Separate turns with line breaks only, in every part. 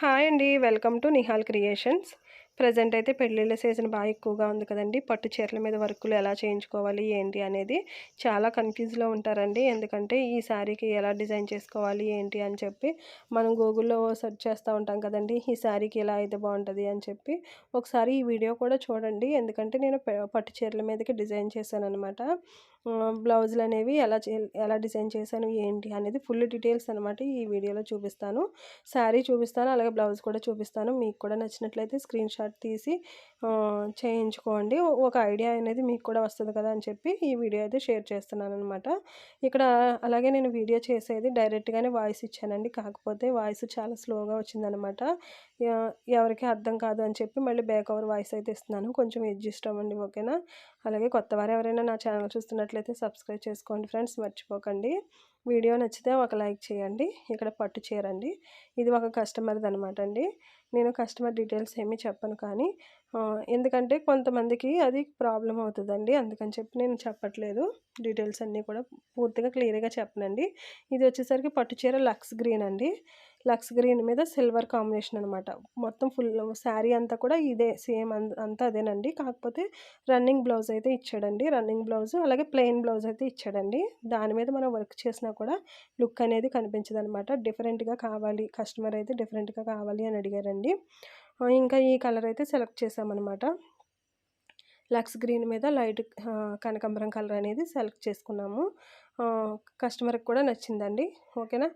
Hi అండి welcome to Nihal creations. Present అయితే పెళ్ళిళ్ళ సీజన్ బాగా ఎక్కువగా ఉంది కదండి. పట్టు చీరల మీద వర్కులు ఎలా చేయించుకోవాలి ఏంటి అనేది చాలా కన్ఫ్యూజ్లో ఉంటారండి. ఎందుకంటే ఈ శారీకి ఎలా డిజైన్ చేసుకోవాలి ఏంటి అని చెప్పి మనం గూగుల్లో సెర్చ్ చేస్తూ ఉంటాం కదండి. ఈ శారీకి ఎలా అయితే బాగుంటుంది అని చెప్పి ఒకసారి ఈ వీడియో కూడా చూడండి. ఎందుకంటే నేను పట్టు చీరల మీదకి డిజైన్ చేశాను అనమాట బ్లౌజులు అనేవి ఎలా చే ఎలా డిజైన్ చేశాను ఏంటి అనేది ఫుల్ డీటెయిల్స్ అనమాట ఈ వీడియోలో చూపిస్తాను. శారీ చూపిస్తాను అలాగే బ్లౌజ్ కూడా చూపిస్తాను. మీకు కూడా నచ్చినట్లయితే స్క్రీన్ షాట్ తీసి చేయించుకోండి. ఒక ఐడియా అనేది మీకు కూడా వస్తుంది కదా అని చెప్పి ఈ వీడియో అయితే షేర్ చేస్తున్నాను అనమాట ఇక్కడ అలాగే నేను వీడియో చేసేది డైరెక్ట్గానే వాయిస్ ఇచ్చానండి. కాకపోతే వాయిస్ చాలా స్లోగా వచ్చిందనమాట ఎవరికి అర్థం కాదు అని చెప్పి మళ్ళీ బ్యాక్ ఓవర్ వాయిస్ అయితే ఇస్తున్నాను. కొంచెం అడ్జస్ట్ అవ్వండి ఓకేనా? అలాగే కొత్త వారు ఎవరైనా నా ఛానల్ చూస్తున్నట్లయితే సబ్స్క్రైబ్ చేసుకోండి ఫ్రెండ్స్. మర్చిపోకండి. వీడియో నచ్చితే ఒక లైక్ చేయండి. ఇక్కడ పట్టు చీరండి ఇది ఒక కస్టమర్ది అనమాట అండి. నేను కస్టమర్ డీటెయిల్స్ ఏమీ చెప్పను కానీ ఎందుకంటే కొంతమందికి అది ప్రాబ్లం అవుతుందండి. అందుకని చెప్పి నేను చెప్పట్లేదు. డీటెయిల్స్ అన్నీ కూడా పూర్తిగా క్లియర్గా చెప్పనండి. ఇది వచ్చేసరికి పట్టు చీర లక్స్ గ్రీన్ అండి. లక్స్ గ్రీన్ మీద సిల్వర్ కాంబినేషన్ అనమాట మొత్తం ఫుల్ శారీ అంతా కూడా ఇదే సేమ్ అంతా అదేనండి. కాకపోతే రన్నింగ్ బ్లౌజ్ అయితే ఇచ్చాడండి. రన్నింగ్ బ్లౌజ్ అలాగే ప్లెయిన్ బ్లౌజ్ అయితే ఇచ్చాడండి. దాని మీద మనం వర్క్ చేసినా కూడా లుక్ అనేది కనిపించదు అనమాట డిఫరెంట్గా కావాలి కస్టమర్ అయితే డిఫరెంట్గా కావాలి అని అడిగారండి. ఇంకా ఈ కలర్ అయితే సెలెక్ట్ చేసామన్నమాట. లక్స్ గ్రీన్ మీద లైట్ కనకంబరం కలర్ అనేది సెలెక్ట్ చేసుకున్నాము. కస్టమర్కి కూడా నచ్చిందండి. ఓకేనా?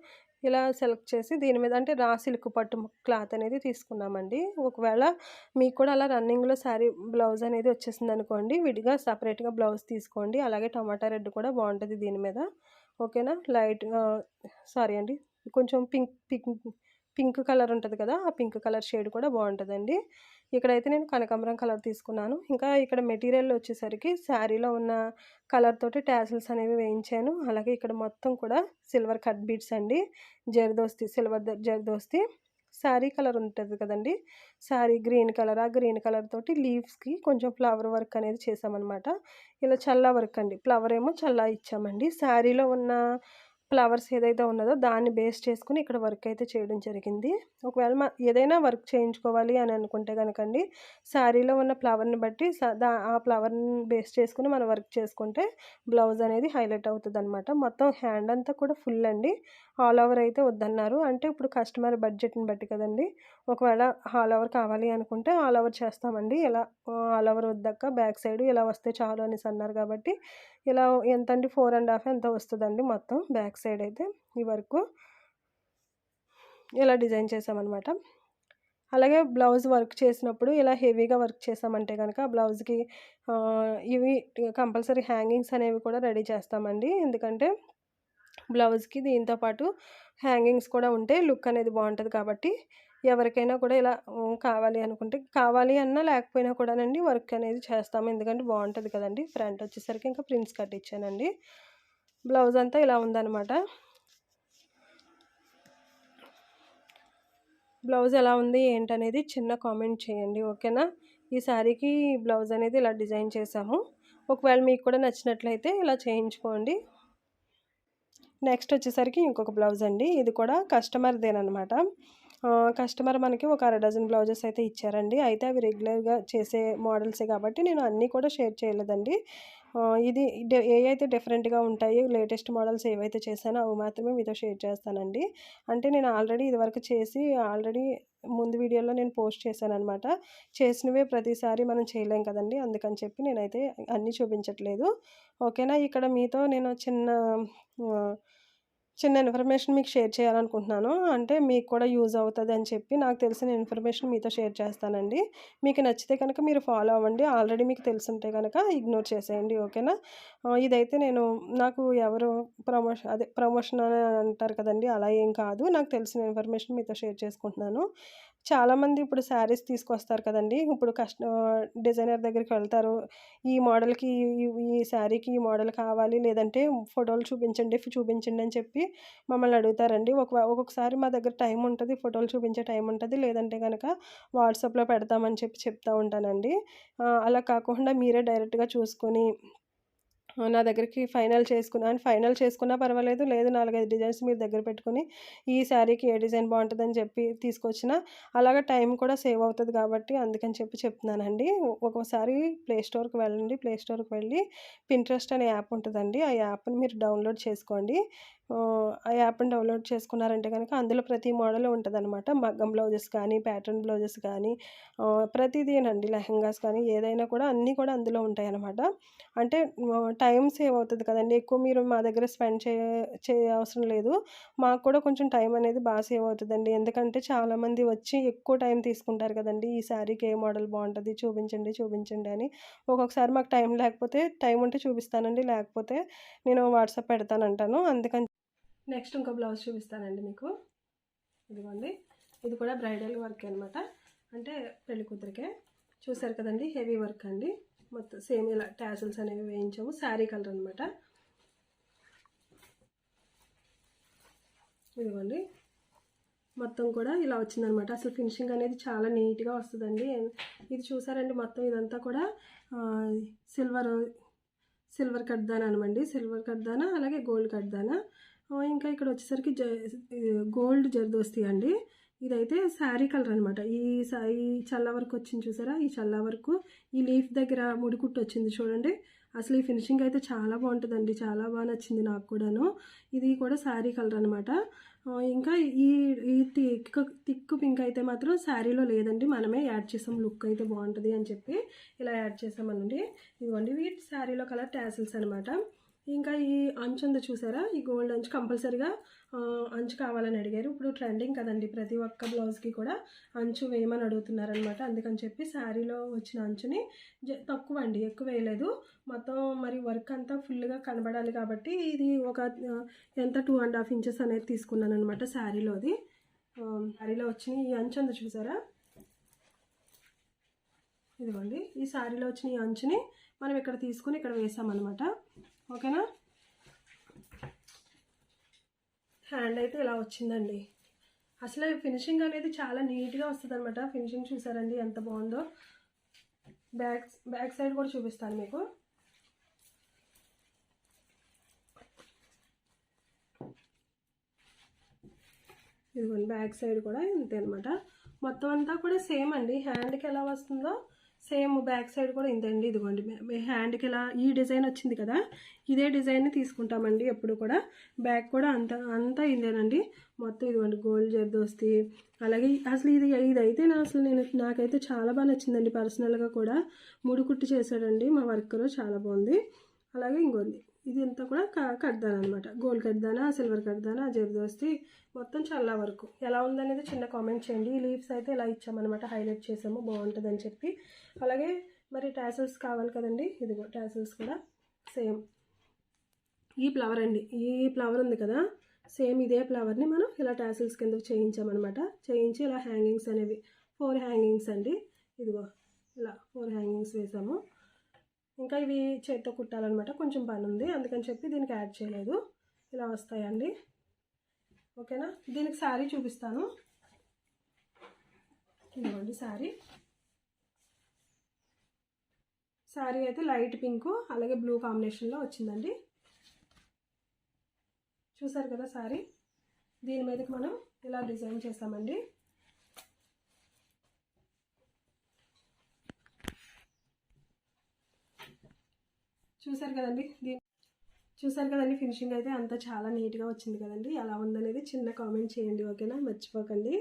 ఇలా సెలెక్ట్ చేసి దీని మీద అంటే రా సిల్క్ పట్టు క్లాత్ అనేది తీసుకున్నామండి. ఒకవేళ మీకు కూడా అలా రన్నింగ్లో శారీ బ్లౌజ్ అనేది వచ్చేసింది అనుకోండి విడిగా సపరేట్గా బ్లౌజ్ తీసుకోండి. అలాగే టమాటా రెడ్ కూడా బాగుంటుంది దీని మీద. ఓకేనా? లైట్ సారీ అండి. కొంచెం పింక్ పింక్ పింక్ కలర్ ఉంటుంది కదా ఆ పింక్ కలర్ షేడ్ కూడా బాగుంటుందండి. ఇక్కడైతే నేను కనకాంబరం కలర్ తీసుకున్నాను. ఇంకా ఇక్కడ మెటీరియల్ వచ్చేసరికి శారీలో ఉన్న కలర్ తోటి ట్యాసిల్స్ అనేవి వేయించాను. అలాగే ఇక్కడ మొత్తం కూడా సిల్వర్ కట్ బీట్స్ అండి. జర్దోస్తి సిల్వర్ జర్దోస్తి శారీ కలర్ ఉంటుంది కదండి. శారీ గ్రీన్ కలర్ ఆ గ్రీన్ కలర్ తోటి లీవ్స్కి కొంచెం ఫ్లవర్ వర్క్ అనేది చేసామన్నమాట ఇలా చల్లా వర్క్ అండి. ఫ్లవర్ ఏమో చల్లా ఇచ్చామండి. శారీలో ఉన్న ఫ్లవర్స్ ఏదైతే ఉన్నదో దాన్ని బేస్ చేసుకుని ఇక్కడ వర్క్ అయితే చేయడం జరిగింది. ఒకవేళ మా ఏదైనా వర్క్ చేయించుకోవాలి అని అనుకుంటే కనుకండి శారీలో ఉన్న ఫ్లవర్ని బట్టి స- దా ఆ ఫ్లవర్ని బేస్ చేసుకుని మనం వర్క్ చేసుకుంటే బ్లౌజ్ అనేది హైలైట్ అవుతుంది అనమాట మొత్తం హ్యాండ్ అంతా కూడా ఫుల్ అండి. ఆల్ ఓవర్ అయితే వద్దన్నారు. అంటే ఇప్పుడు కస్టమర్ బడ్జెట్ని బట్టి కదండి. ఒకవేళ ఆల్ ఓవర్ కావాలి అనుకుంటే ఆల్ ఓవర్ చేస్తామండి. ఇలా ఆల్ ఓవర్ వద్దాక బ్యాక్ సైడ్ ఇలా వస్తే చాలు అనేసి అన్నారు కాబట్టి ఇలా ఎంత అండి? ఫోర్ అండ్ హాఫ్ ఎంత వస్తుందండి మొత్తం బ్యాక్ సైడ్ అయితే ఈ వరకు ఇలా డిజైన్ చేసామన్నమాట అలాగే బ్లౌజ్ వర్క్ చేసినప్పుడు ఇలా హెవీగా వర్క్ చేసామంటే కనుక బ్లౌజ్కి ఇవి కంపల్సరీ హ్యాంగింగ్స్ అనేవి కూడా రెడీ చేస్తామండి. ఎందుకంటే బ్లౌజ్కి దీంతో పాటు హ్యాంగింగ్స్ కూడా ఉంటే లుక్ అనేది బాగుంటుంది కాబట్టి ఎవరికైనా కూడా ఇలా కావాలి అనుకుంటే కావాలి అన్నా లేకపోయినా కూడానండి వర్క్ అనేది చేస్తాము. ఎందుకంటే బాగుంటుంది కదండి. ఫ్రంట్ వచ్చేసరికి ఇంకా ప్రింట్స్ కట్ ఇచ్చానండి బ్లౌజ్ అంతా ఇలా ఉందన్నమాట. బ్లౌజ్ ఎలా ఉంది ఏంటనేది చిన్న కామెంట్ చేయండి ఓకేనా? ఈ శారీకి బ్లౌజ్ అనేది ఇలా డిజైన్ చేసాము ఒకవేళ మీకు కూడా నచ్చినట్లయితే ఇలా చేయించుకోండి. నెక్స్ట్ వచ్చేసరికి ఇంకొక బ్లౌజ్ అండి. ఇది కూడా కస్టమర్దేనమాట కస్టమర్ మనకి ఒక అర డజన్ బ్లౌజెస్ అయితే ఇచ్చారండి. అయితే అవి రెగ్యులర్గా చేసే మోడల్సే కాబట్టి నేను అన్నీ కూడా షేర్ చేయలేదండి. ఇది ఏవైతే డిఫరెంట్గా ఉంటాయి లేటెస్ట్ మోడల్స్ ఏవైతే చేశానో అవి మాత్రమే మీతో షేర్ చేస్తానండి. అంటే నేను ఆల్రెడీ ఇదివరకు చేసి ఆల్రెడీ ముందు వీడియోలో నేను పోస్ట్ చేశాను అనమాట చేసినవే ప్రతిసారి మనం చేయలేం కదండి అందుకని చెప్పి నేనైతే అన్నీ చూపించట్లేదు. ఓకేనా? ఇక్కడ మీతో నేను చిన్న చిన్న ఇన్ఫర్మేషన్ మీకు షేర్ చేయాలనుకుంటున్నాను. అంటే మీకు కూడా యూజ్ అవుతుంది అని చెప్పి నాకు తెలిసిన ఇన్ఫర్మేషన్ మీతో షేర్ చేస్తానండి. మీకు నచ్చితే కనుక మీరు ఫాలో అవ్వండి. ఆల్రెడీ మీకు తెలుసుంటే కనుక ఇగ్నోర్ చేసేయండి. ఓకేనా? ఇదైతే నేను నాకు ఎవరు ప్రమోషన్ అదే ప్రమోషన్ అని అంటారు కదండి. అలా ఏం కాదు. నాకు తెలిసిన ఇన్ఫర్మేషన్ మీతో షేర్ చేసుకుంటున్నాను. చాలామంది ఇప్పుడు శారీస్ తీసుకొస్తారు కదండి. ఇప్పుడు కష్ట డిజైనర్ దగ్గరికి వెళ్తారు. ఈ మోడల్కి ఈ- శారీకి ఈ మోడల్ కావాలి లేదంటే ఫోటోలు చూపించండి చూపించండి అని చెప్పి మమ్మల్ని అడుగుతారండి. ఒక ఒక్కొక్కసారి మా దగ్గర టైం ఉంటుంది ఫోటోలు చూపించే టైం ఉంటుంది. లేదంటే కనుక వాట్సాప్లో పెడతామని చెప్పి చెప్తా ఉంటానండి. అలా కాకుండా మీరే డైరెక్ట్గా చూసుకొని నా దగ్గరికి ఫైనల్ చేసుకున్నాను ఫైనల్ చేసుకున్నా పర్వాలేదు. లేదు నాలుగైదు డిజైన్స్ మీరు దగ్గర పెట్టుకుని ఈ శారీకి ఏ డిజైన్ బాగుంటుందని చెప్పి తీసుకొచ్చిన అలాగే టైం కూడా సేవ్ అవుతుంది కాబట్టి అందుకని చెప్పి చెప్తున్నానండి. ఒక్కోసారి ప్లే స్టోర్కి వెళ్ళండి ప్లే స్టోర్కి వెళ్ళి పింట్రెస్ట్ అనే యాప్ ఉంటుందండి. ఆ యాప్ని మీరు డౌన్లోడ్ చేసుకోండి. యాప్ని డౌన్లోడ్ చేసుకున్నారంటే కనుక అందులో ప్రతి మోడల్ ఉంటుంది అనమాట మగ్గం బ్లౌజెస్ కానీ ప్యాటర్న్ బ్లౌజెస్ కానీ ప్రతిదీనండి లెహంగాస్ కానీ ఏదైనా కూడా అన్నీ కూడా అందులో ఉంటాయి అనమాట అంటే టైం సేవ్ అవుతుంది కదండి. ఎక్కువ మీరు మా దగ్గర స్పెండ్ చే చేయ అవసరం లేదు. మాకు కూడా కొంచెం టైం అనేది బాగా సేవ్ అవుతుందండి. ఎందుకంటే చాలామంది వచ్చి ఎక్కువ టైం తీసుకుంటారు కదండి. ఈ శారీకి ఏ మోడల్ బాగుంటుంది? చూపించండి చూపించండి అని. ఒక్కొక్కసారి మాకు టైం లేకపోతే టైం ఉంటే చూపిస్తానండి. లేకపోతే నేను వాట్సాప్ పెడతానంటాను. అందుకని నెక్స్ట్ ఇంకో బ్లౌజ్ చూపిస్తానండి మీకు. ఇదిగోండి. ఇది కూడా బ్రైడల్ వర్క్ అనమాట అంటే పెళ్ళి కూతురికే. చూసారు కదండి హెవీ వర్క్ అండి. మొత్తం సేమ్ ఇలా టాసిల్స్ అనేవి వేయించాము. శారీ కలర్ అనమాట ఇదిగోండి. మొత్తం కూడా ఇలా వచ్చిందనమాట అసలు ఫినిషింగ్ అనేది చాలా నీట్గా వస్తుందండి. ఇది చూసారండి మొత్తం ఇదంతా కూడా సిల్వర్ సిల్వర్ కడ్దానా అనమండి. సిల్వర్ కడ్దానా అలాగే గోల్డ్ కడ్దానా. ఇంకా ఇక్కడ వచ్చేసరికి జ గోల్డ్ జర్దోస్తి అండి. ఇదైతే శారీ కలర్ అనమాట ఈ ఈ చల్ల వరకు వచ్చింది చూసారా? ఈ చల్ల వరకు ఈ లీఫ్ దగ్గర ముడికుట్టు వచ్చింది చూడండి. అసలు ఈ ఫినిషింగ్ అయితే చాలా బాగుంటుందండి. చాలా బాగా నచ్చింది నాకు కూడాను. ఇది కూడా శారీ కలర్ అనమాట ఇంకా ఈ ఈ థిక్ థిక్ పింక్ అయితే మాత్రం శారీలో లేదండి. మనమే యాడ్ చేసాం. లుక్ అయితే బాగుంటుంది అని చెప్పి ఇలా యాడ్ చేసామనండి. ఇదిగోండి వీటి శారీలో కలర్ టాసిల్స్ అనమాట ఇంకా ఈ అంచు ఉంది చూసారా? ఈ గోల్డ్ అంచు కంపల్సరిగా అంచు కావాలని అడిగారు. ఇప్పుడు ట్రెండింగ్ కదండి ప్రతి ఒక్క బ్లౌజ్కి కూడా అంచు వేయమని అడుగుతున్నారనమాట అందుకని చెప్పి శారీలో వచ్చిన అంచుని జ- తక్కువ అండి ఎక్కువ వేయలేదు. మొత్తం మరి వర్క్ అంతా ఫుల్గా కనబడాలి కాబట్టి ఇది ఒక ఎంత టూ అండ్ హాఫ్ ఇంచెస్ అనేది తీసుకున్నాను అనమాట శారీలోది శారీలో వచ్చిన ఈ అంచు ఉంది చూసారా? ఇదిగోండి ఈ శారీలో వచ్చిన ఈ అంచుని మనం ఇక్కడ తీసుకుని ఇక్కడ వేసామన్నమాట. ఓకేనా? హ్యాండ్ అయితే ఇలా వచ్చిందండి. అసలు ఫినిషింగ్ అనేది చాలా నీట్గా వస్తుంది అనమాట ఫినిషింగ్ చూసారండి ఎంత బాగుందో. బ్యాక్ బ్యాక్ సైడ్ కూడా చూపిస్తాను మీకు. ఇదిగోండి బ్యాక్ సైడ్ కూడా ఇంతే అనమాట మొత్తం అంతా కూడా సేమ్ అండి. హ్యాండ్కి ఎలా వస్తుందో సేమ్ బ్యాక్ సైడ్ కూడా ఇంతండి ఇదిగోండి. హ్యాండ్కి ఇలా ఈ డిజైన్ వచ్చింది కదా ఇదే డిజైన్ని తీసుకుంటామండి ఎప్పుడు కూడా. బ్యాక్ కూడా అంత అంతా ఇదేనండి మొత్తం ఇదిగోండి గోల్డ్ జర్దోస్తి. అలాగే అసలు ఇది ఇదైతే నా అసలు నేను నాకైతే చాలా బాగా నచ్చిందండి పర్సనల్గా కూడా. ముడి కుట్టు చేశాడండి మా వర్కర్ చాలా బాగుంది. అలాగే ఇంకోంది ఇది అంతా కూడా క- కడ్దానా అనమాట గోల్డ్ కడ్దానా సిల్వర్ కడ్దానా జర్దోస్తి మొత్తం చల్ల వరకు. ఎలా ఉందనేది చిన్న కామెంట్ చేయండి. ఈ లీవ్స్ అయితే ఇలా ఇచ్చామన్నమాట. హైలైట్ చేసాము. బాగుంటుందని చెప్పి. అలాగే మరి టాసిల్స్ కావాలి కదండి. ఇదిగో టాసిల్స్ కూడా సేమ్. ఈ ఫ్లవర్ అండి. ఈ ఫ్లవర్ ఉంది కదా. సేమ్ ఇదే ఫ్లవర్ని మనం ఇలా టాసిల్స్ కింద చేయించామన్నమాట. చేయించి ఇలా హ్యాంగింగ్స్ అనేవి. ఫోర్ హ్యాంగింగ్స్ అండి. ఇదిగో ఇలా ఫోర్ హ్యాంగింగ్స్ వేసాము. ఇంకా ఇవి చేత్తో కుట్టాలన్నమాట. కొంచెం పని ఉంది. అందుకని చెప్పి దీనికి యాడ్ చేయలేదు. ఇలా వస్తాయండి. ఓకేనా? దీనికి శారీ చూపిస్తాను. ఇదిగోండి శారీ. శారీ అయితే లైట్ పింక్ అలాగే బ్లూ కాంబినేషన్లో వచ్చిందండి. చూసారు కదా శారీ? దీని మీదకి మనం ఇలా డిజైన్ చేసామండి చూసారు కదండి దీని చూసారు కదండి ఫినిషింగ్ అయితే అంతా చాలా నీట్గా వచ్చింది కదండి. ఎలా ఉందనేది చిన్న కామెంట్ చేయండి ఓకేనా? మర్చిపోకండి.